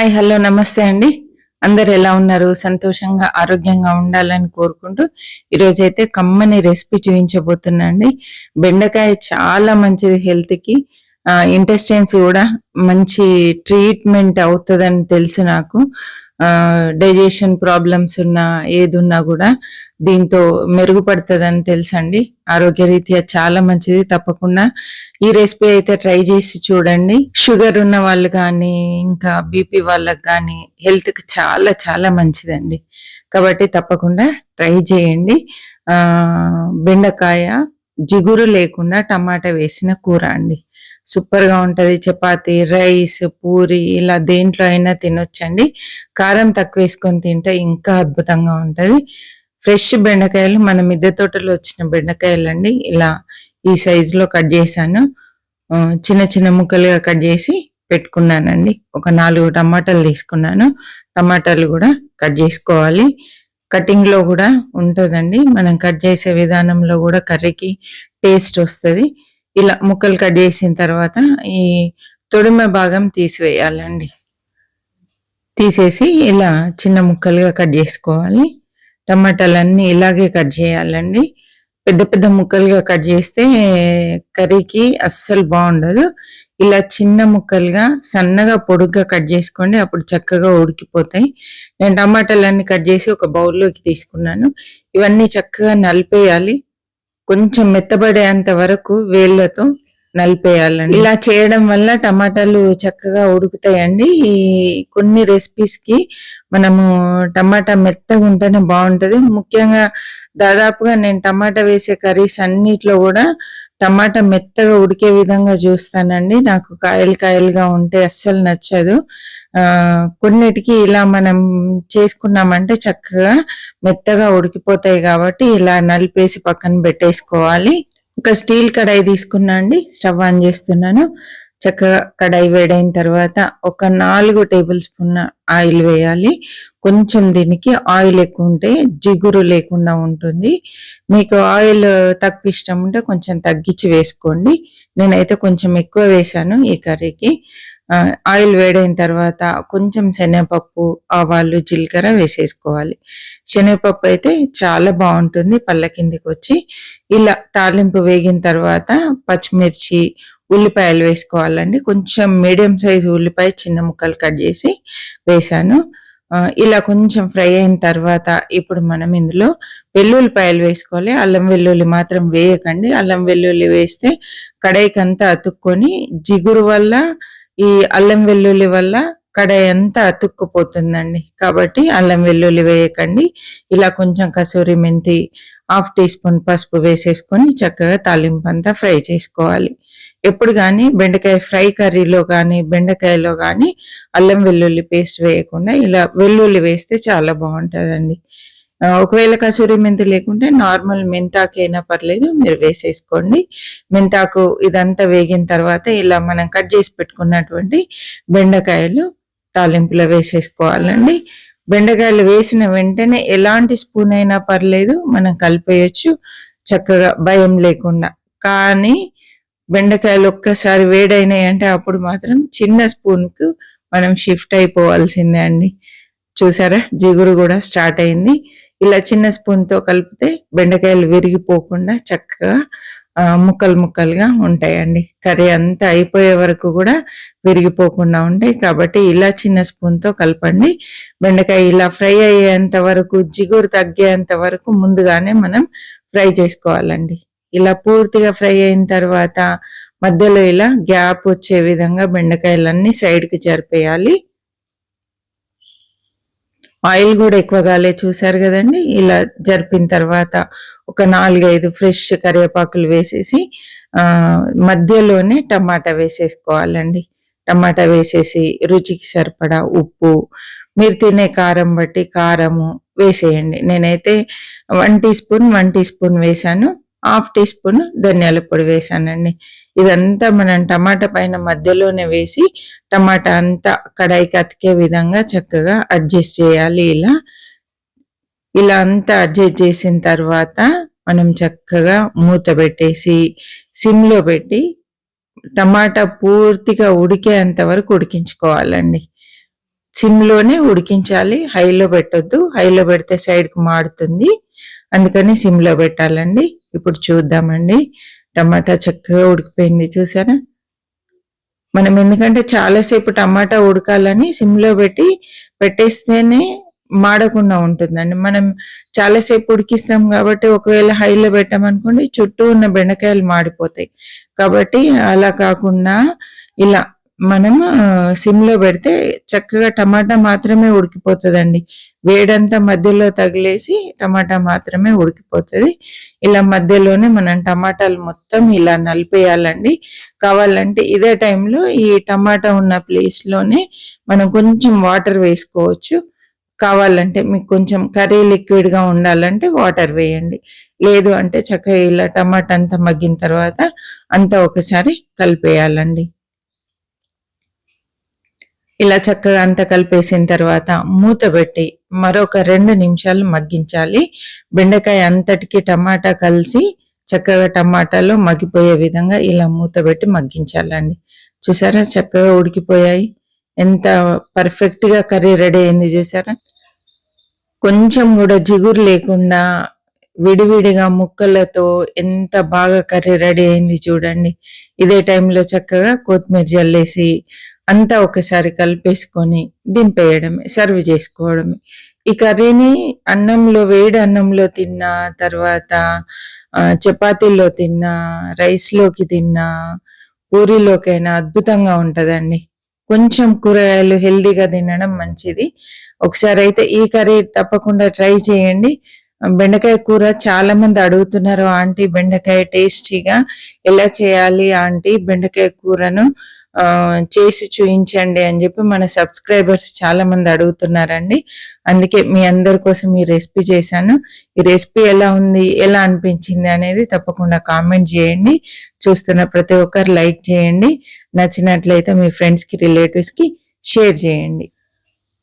Hi hello నమస్తే అండి. అందరు ఎలా ఉన్నారు? సంతోషంగా ఆరోగ్యంగా ఉండాలని కోరుకుంటూ ఈరోజైతే అయితే కమ్మని రెసిపీ చూపించబోతున్నా అండి. బెండకాయ చాలా మంచిది హెల్త్కి. ఇంటెస్టైన్స్ కూడా మంచి ట్రీట్మెంట్ అవుతుందని తెలుసు నాకు. డైజెషన్ ప్రాబ్లమ్స్ ఉన్నా ఏదున్నా కూడా దీంతో మెరుగుపడుతుందని తెలుసండి. ఆరోగ్యరీత్యా చాలా మంచిది. తప్పకుండా ఈ రెసిపీ అయితే ట్రై చేసి చూడండి. షుగర్ ఉన్న వాళ్ళు కానీ ఇంకా బీపీ వాళ్ళకి కానీ హెల్త్కి చాలా చాలా మంచిదండి. కాబట్టి తప్పకుండా ట్రై చేయండి. బెండకాయ జిగురు లేకుండా టమాటా వేసిన కూర అండి. సూపర్గా ఉంటది. చపాతి రైస్ పూరి ఇలా దేంట్లో అయినా తినొచ్చండి. కారం తక్కువ వేసుకొని తింటే ఇంకా అద్భుతంగా ఉంటది. ఫ్రెష్ బెండకాయలు మన మిద్దె తోటలో వచ్చిన బెండకాయలు అండి ఇలా ఈ సైజులో కట్ చేశాను. చిన్న చిన్న ముక్కలుగా కట్ చేసి పెట్టుకున్నానండి. ఒక నాలుగు టమాటాలు తీసుకున్నాను. టమాటాలు కూడా కట్ చేసుకోవాలి. కటింగ్లో కూడా ఉంటుందండి. మనం కట్ చేసే విధానంలో కూడా కర్రీకి టేస్ట్ వస్తుంది. ఇలా ముక్కలు కట్ చేసిన తర్వాత ఈ తొడిమ భాగం తీసివేయాలండి. తీసేసి ఇలా చిన్న ముక్కలుగా కట్ చేసుకోవాలి. టమాటాలన్నీ ఇలాగే కట్ చేయాలండి. పెద్ద పెద్ద ముక్కలుగా కట్ చేస్తే కర్రీకి అస్సలు బాగుండదు. ఇలా చిన్న ముక్కలుగా సన్నగా పొడుగ్గా కట్ చేసుకోండి అప్పుడు చక్కగా ఉడికిపోతాయి. నేను టమాటాలన్నీ కట్ చేసి ఒక బౌల్లోకి తీసుకున్నాను. ఇవన్నీ చక్కగా నలిపేయాలి. కొంచెం మెత్తబడేంత వరకు వేళ్ళతో నలిపేయాలండి. ఇలా చేయడం వల్ల టమాటాలు చక్కగా ఉడుకుతాయండి. ఈ కొన్ని రెసిపీస్కి మనము టమాటా మెత్తగా ఉంటేనే బాగుంటది. ముఖ్యంగా దాదాపుగా నేను టమాటా వేసే కర్రీస్ అన్నిట్లో కూడా టమాటా మెత్తగా ఉడికే విధంగా చూస్తానండి. నాకు కాయలు కాయలుగా ఉంటే అస్సలు నచ్చదు. కొన్నిటికి ఇలా మనం చేసుకున్నామంటే చక్కగా మెత్తగా ఉడికిపోతాయి కాబట్టి ఇలా నలిపేసి పక్కన పెట్టేసుకోవాలి. ఒక స్టీల్ కడాయి తీసుకున్నా అండి స్టవ్ ఆన్ చేస్తున్నాను. చక్కగా కడాయి వేడైన తర్వాత ఒక నాలుగు టేబుల్ స్పూన్ ఆయిల్ వేయాలి. కొంచెం దీనికి ఆయిల్ ఎక్కువ ఉంటే జిగురు లేకుండా ఉంటుంది. మీకు ఆయిల్ తక్కువ ఇష్టం ఉంటే కొంచెం తగ్గించి వేసుకోండి. నేనైతే కొంచెం ఎక్కువ వేసాను ఈ కర్రీకి. ఆయిల్ వేడైన తర్వాత కొంచెం శనగపప్పు ఆవాలు జీలకర్ర వేసేసుకోవాలి. శనగపప్పు అయితే చాలా బాగుంటుంది పళ్ళ కిందికి వచ్చి. ఇలా తాలింపు వేగిన తర్వాత పచ్చిమిర్చి ఉల్లిపాయలు వేసుకోవాలండి. కొంచెం మీడియం సైజు ఉల్లిపాయ చిన్న ముక్కలు కట్ చేసి వేసాను ఇలా కొంచెం ఫ్రై అయిన తర్వాత ఇప్పుడు మనం ఇందులో వెల్లుల్లిపాయలు వేసుకోవాలి. అల్లం వెల్లుల్లి మాత్రం వేయకండి. అల్లం వెల్లుల్లి వేస్తే కడాయికంతా అతుక్కొని జిగురు వల్ల ఈ అల్లం వెల్లుల్లి వల్ల కడాయి అంతా అతుక్కుపోతుందండి. కాబట్టి అల్లం వెల్లుల్లి వేయకండి. ఇలా కొంచెం కసూరి మెంతి హాఫ్ టీ స్పూన్ పసుపు వేసేసుకొని చక్కగా తాలింపు అంతా ఫ్రై చేసుకోవాలి. ఎప్పుడు కానీ బెండకాయ ఫ్రై కర్రీలో కానీ బెండకాయలో కానీ అల్లం వెల్లుల్లి పేస్ట్ వేయకుండా ఇలా వెల్లుల్లి వేస్తే చాలా బాగుంటుందండి. ఒకవేళ కసూరి మెంతి లేకుంటే నార్మల్ మెంతాకైనా పర్లేదు మీరు వేసేసుకోండి. మెంతాకు ఇదంతా వేగిన తర్వాత ఇలా మనం కట్ చేసి పెట్టుకున్నటువంటి బెండకాయలు తాలింపులో వేసేసుకోవాలండి. బెండకాయలు వేసిన వెంటనే ఎలాంటి స్పూన్ అయినా పర్లేదు మనం కలిపేయచ్చు. చక్కగా భయం లేకుండా. కానీ బెండకాయలు ఒక్కసారి వేడైనాయి అంటే అప్పుడు మాత్రం చిన్న స్పూన్కు మనం షిఫ్ట్ అయిపోవాల్సిందే అండి. చూసారా? జిగురు కూడా స్టార్ట్ అయింది. ఇలా చిన్న స్పూన్తో కలిపితే బెండకాయలు విరిగిపోకుండా చక్కగా ముక్కలు ముక్కలుగా ఉంటాయండి. కర్రీ అంతా అయిపోయే వరకు కూడా విరిగిపోకుండా ఉంటాయి. కాబట్టి ఇలా చిన్న స్పూన్తో కలపండి. బెండకాయ ఇలా ఫ్రై అయ్యేంత వరకు జిగురు తగ్గేంత వరకు ముందుగానే మనం ఫ్రై చేసుకోవాలండి. ఇలా పూర్తిగా ఫ్రై అయిన తర్వాత మధ్యలో ఇలా గ్యాప్ వచ్చే విధంగా బెండకాయలన్నీ సైడ్కి జరిపేయాలి ఆయిల్ కూడా ఎక్కువ కాలే చూసారు కదండి. ఇలా జరిపిన తర్వాత ఒక నాలుగైదు ఫ్రెష్ కరివేపాకులు వేసేసి మధ్యలోనే టమాటా వేసేసుకోవాలండి. టమాటా వేసేసి రుచికి సరిపడా ఉప్పు మీరు తినే కారం బట్టి కారము వేసేయండి. నేనైతే one teaspoon one teaspoon వేసాను హాఫ్ టీ స్పూన్ ధనియాల పొడి వేసానండి. ఇదంతా మనం టమాటా పైన మధ్యలోనే వేసి టమాటా అంతా కడాయికి అతికే విధంగా చక్కగా అడ్జస్ట్ చేయాలి ఇలా. ఇలా అంతా అడ్జస్ట్ చేసిన తర్వాత మనం చక్కగా మూత పెట్టేసి సిమ్లో పెట్టి టమాటా పూర్తిగా ఉడికేంత వరకు ఉడికించుకోవాలండి. సిమ్లోనే ఉడికించాలి. హైలో పెట్టొద్దు. హైలో పెడితే సైడ్కి మాడుతుంది. అందుకని సిమ్లో పెట్టాలండి. ఇప్పుడు చూద్దామండి. టమాటా చక్కగా ఉడికిపోయింది చూసారా మనం ఎందుకంటే చాలాసేపు టమాటా ఉడకాలని సిమ్లో పెట్టి పెట్టేస్తేనే మాడకుండా ఉంటుందండి. మనం చాలాసేపు ఉడికిస్తాం కాబట్టి ఒకవేళ హైలో పెట్టామనుకోండి చుట్టూ ఉన్న బెండకాయలు మాడిపోతాయి. కాబట్టి అలా కాకుండా ఇలా మనం సిమ్లో పెడితే చక్కగా టమాటా మాత్రమే ఉడికిపోతుందండి. వేడంతా మధ్యలో తగిలేసి టమాటా మాత్రమే ఉడికిపోతుంది. ఇలా మధ్యలోనే మనం టమాటాలు మొత్తం ఇలా నలిపేయాలండి. కావాలంటే ఇదే టైంలో ఈ టమాటా ఉన్న ప్లేస్లోనే మనం కొంచెం వాటర్ వేసుకోవచ్చు. కావాలంటే మీకు కొంచెం కర్రీ లిక్విడ్గా ఉండాలంటే వాటర్ వేయండి. లేదు అంటే చక్కగా ఇలా టమాటా అంతా మగ్గిన తర్వాత అంతా ఒకసారి కలిపేయాలండి. ఇలా చక్కగా అంతా కలిపేసిన తర్వాత మూత పెట్టి మరొక రెండు నిమిషాలు మగ్గించాలి. బెండకాయ అంతటికి టమాటా కలిసి చక్కగా టమాటాలో మగ్గిపోయే విధంగా ఇలా మూత పెట్టి మగ్గించాలండి. చూసారా చక్కగా ఉడికిపోయాయి. ఎంత పర్ఫెక్ట్గా కర్రీ రెడీ అయింది చూసారా? కొంచెం కూడా జిగురు లేకుండా విడివిడిగా ముక్కలతో ఎంత బాగా కర్రీ రెడీ అయింది చూడండి. ఇదే టైంలో చక్కగా కొత్తిమీర జల్లేసి అంతా ఒకసారి కలిపేసుకొని దింపేయడమే సర్వ్ చేసుకోవడమే. ఈ కర్రీని అన్నంలో వేడి అన్నంలో తిన్నా తర్వాత చపాతీల్లో తిన్నా రైస్లోకి తిన్నా పూరీలోకైనా అద్భుతంగా ఉంటుందండి. కొంచెం కూరగాయలు హెల్దీగా తినడం మంచిది. ఒకసారి అయితే ఈ కర్రీ తప్పకుండా ట్రై చేయండి. బెండకాయ కూర చాలా మంది అడుగుతున్నారు ఆంటీ బెండకాయ టేస్టీగా ఎలా చేయాలి ఆంటీ బెండకాయ కూరను? చేసి చూయించండి అని చెప్పి మన సబ్స్క్రైబర్స్ చాలా మంది అడుగుతున్నారండి. అందుకే మీ అందరి కోసం ఈ రెసిపీ చేశాను. ఈ రెసిపీ ఎలా ఉంది ఎలా అనిపించింది అనేది తప్పకుండా కామెంట్ చేయండి. చూస్తున్న ప్రతి ఒక్కరు లైక్ చేయండి. నచ్చినట్లయితే మీ ఫ్రెండ్స్కి రిలేటివ్స్కి షేర్ చేయండి.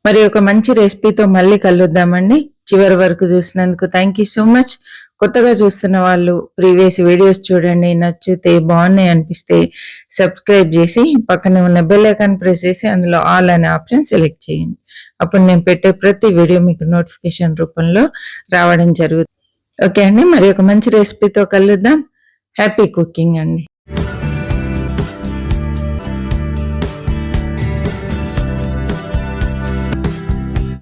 మరి ఒక మంచి రెసిపీతో మళ్ళీ కలుద్దామండి. చివరి వరకు చూసినందుకు థ్యాంక్ యూ సో మచ్ కొత్తగా చూస్తున్న వాళ్ళు ప్రీవియస్ వీడియోస్ చూడండి నచ్చితే బాగున్నాయి అనిపిస్తే సబ్స్క్రైబ్ చేసి పక్కన ఉన్న బెల్ ఐకాన్ ప్రెస్ చేసి అందులో ఆల్ అనే ఆప్షన్ సెలెక్ట్ చేయండి. అప్పుడు నేను పెట్టే ప్రతి వీడియో మీకు నోటిఫికేషన్ రూపంలో రావడం జరుగుతుంది. ఓకే అండి మరి ఒక మంచి రెసిపీతో కలుద్దాం. హ్యాపీ కుకింగ్ అండి.